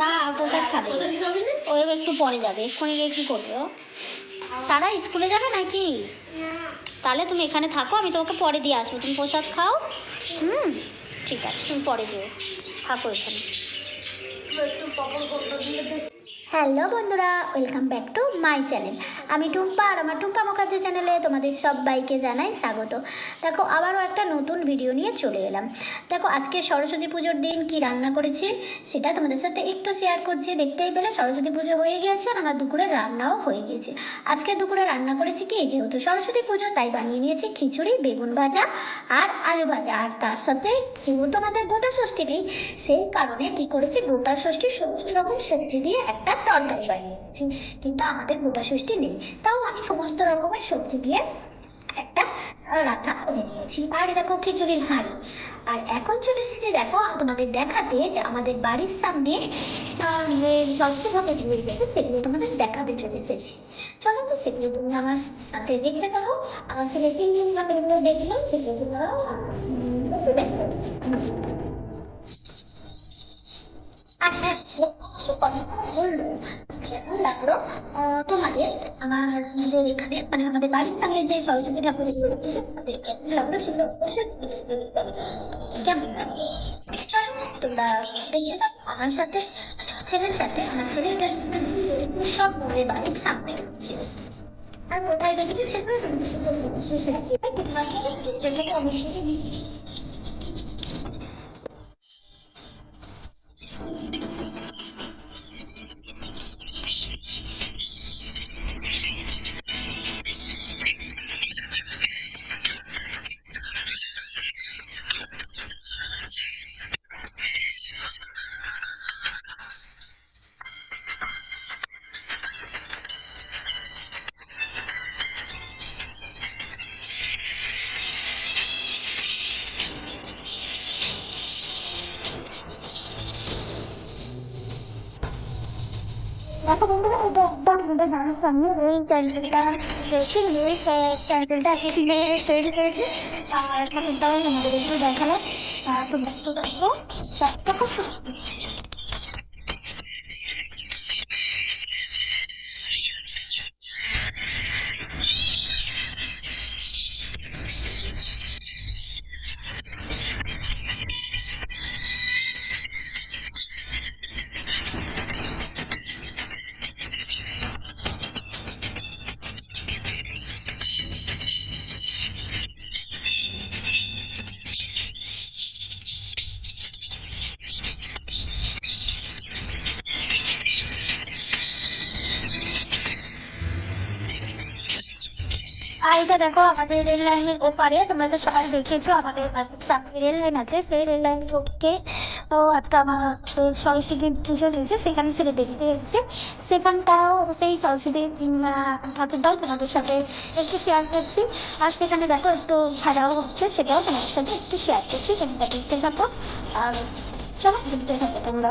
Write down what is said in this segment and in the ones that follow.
না প্রসাদ খাবে। ও একটু পরে যাবে, এক্ষুনি গিয়ে কী করবে ও? তারা স্কুলে যাবে নাকি? তাহলে তুমি এখানে থাকো, আমি তোমাকে পরে দিয়ে আসব। তুমি প্রসাদ খাও। হুম, ঠিক আছে, তুমি পরে যেও। থাকো এখানে। হ্যালো বন্ধুরা welcome back to my channel আমি টুম্পা আর আমার টুম্পা মুখার্জি চ্যানেলে তোমাদের সবাইকে জানাই স্বাগত। দেখো, আবারও একটা নতুন ভিডিও নিয়ে চলে এলাম। দেখো, আজকে সরস্বতী পুজোর দিন কি রান্না করেছি সেটা তোমাদের সাথে একটু শেয়ার করছি। দেখতেই পেলে সরস্বতী পুজো হয়ে গিয়েছে আর আমার দুপুরে রান্নাও হয়ে গিয়েছে। আজকে দুপুরে রান্না করেছি কি, যেহেতু সরস্বতী পুজো, তাই বানিয়ে নিয়েছি খিচুড়ি, বেগুন ভাজা আর আলু ভাজা। আর তার সাথে যেহেতু আমাদের গোটা ষষ্ঠী নেই, সেই কারণে কি করেছি, গোটা ষষ্ঠী সমস্ত রকম সবজি দিয়ে একটা তরকারি বানিয়েছি কিন্তু আমাদের গোটা ষষ্ঠী নেই। তাও আমি সমস্ত রকমের সবজি দিয়ে একটা রান্না করে নিয়েছি। আর দেখো খিচুড়ির হাঁড়ি। আর এখন চলে এসেছি দেখো তোমাদের দেখাতে যে আমাদের বাড়ির সামনে যে সরস্বতী ভাবে দিয়ে গেছে সেগুলো তোমাদের দেখাতে চলে এসেছি। চলো তো সেগুলো তুমি আমার সাথে দেখতে থাকো। আমার ছেলে তিন দিন দেখল সেগুলো উম, কেমন লাগল তোমাদের আমাদের এখানে মানে আমাদের বাড়ির সামনে যে সরস্বতী ঠাকুর তাদের কেমন লাগল সেগুলো অবশ্যই কেমন তোমরা আমার সাথে ছেলের সাথে আমার ছেলে এটা সব আমাদের বাড়ির সামনে রয়েছে। আর কোথায় দেখেছি সেগুলো তোমাদের দেখো বন্ধুরা এটা একদম আমাদের বাড়ির সামনে এই ক্যান্সেলটা রয়েছে আর ঠাকুরটাও আমাদের একটু দেখালাম আর এটা দেখো, আমাদের রেল লাইনের ওপারে। তোমরা তো সবাই দেখেছ, আমাদের সামনে রেল লাইন আছে। সেই রেল লাইনের ওকে ও, একটা সরস্বতী পুজো হয়েছে, সেখানে ছেলে দেখতে এসেছে সেখানটাও, সেই সরস্বতী ঠাকুরটাও তোমাদের সাথে একটু শেয়ার করছি। আর সেখানে দেখো, একটু ভাড়াও হচ্ছে, সেটাও তোমাদের সাথে একটু শেয়ার করছি। তোমরা দেখতে থাকো। আর চলো দেখতে থাকো তোমরা।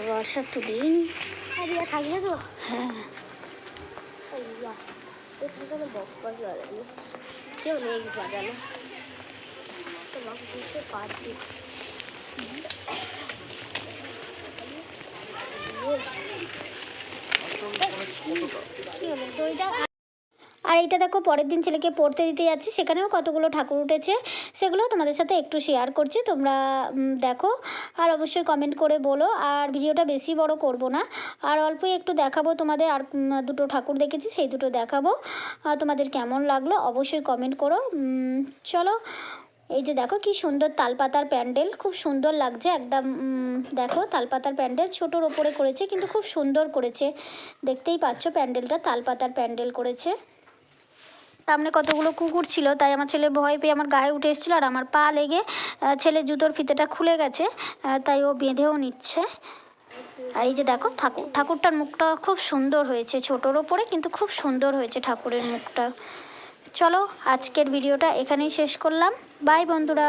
বর্ষার তো দিন আরিয়া থাকবে তো? হ্যাঁ। আরিয়া এখানে বক্স বাজানো কেউ নেই বাজানো তোমাকে বুঝতে পারছি। কি হলো দইটা আর এইটা দেখো, পরের দিন ছেলেকে পড়তে দিতে যাচ্ছি, সেখানেও কতগুলো ঠাকুর উঠেছে, সেগুলো তোমাদের সাথে একটু শেয়ার করছি, তোমরা দেখো, আর অবশ্যই কমেন্ট করে বলো, আর ভিডিওটা বেশি বড় করব না, আর অল্পই একটু দেখাবো তোমাদের, আর দুটো ঠাকুর দেখেছি, সেই দুটো দেখাবো তোমাদের কেমন লাগল অবশ্যই কমেন্ট করো চলো, এই যে দেখো কি সুন্দর তালপাতার প্যান্ডেল, খুব সুন্দর লাগছে, একদম দেখো তালপাতার প্যান্ডেল, ছোটোর ওপরে করেছে, কিন্তু খুব সুন্দর করেছে, দেখতেই পাচ্ছ প্যান্ডেলটা, তালপাতার প্যান্ডেল করেছে। সামনে কতগুলো কুকুর ছিল, তাই আমার ছেলে ভয় পেয়ে আমার গায়ে উঠে এসেছিল আর আমার পা লেগে ছেলে জুতোর ফিতেটা খুলে গেছে তাই ও বেঁধেও নিচ্ছে। আর এই যে দেখো, ঠাকুর, ঠাকুরটার মুখটা খুব সুন্দর হয়েছে, ছোটোর ওপরে কিন্তু খুব সুন্দর হয়েছে ঠাকুরের মুখটা। চলো, আজকের ভিডিওটা এখানেই শেষ করলাম। বাই বন্ধুরা।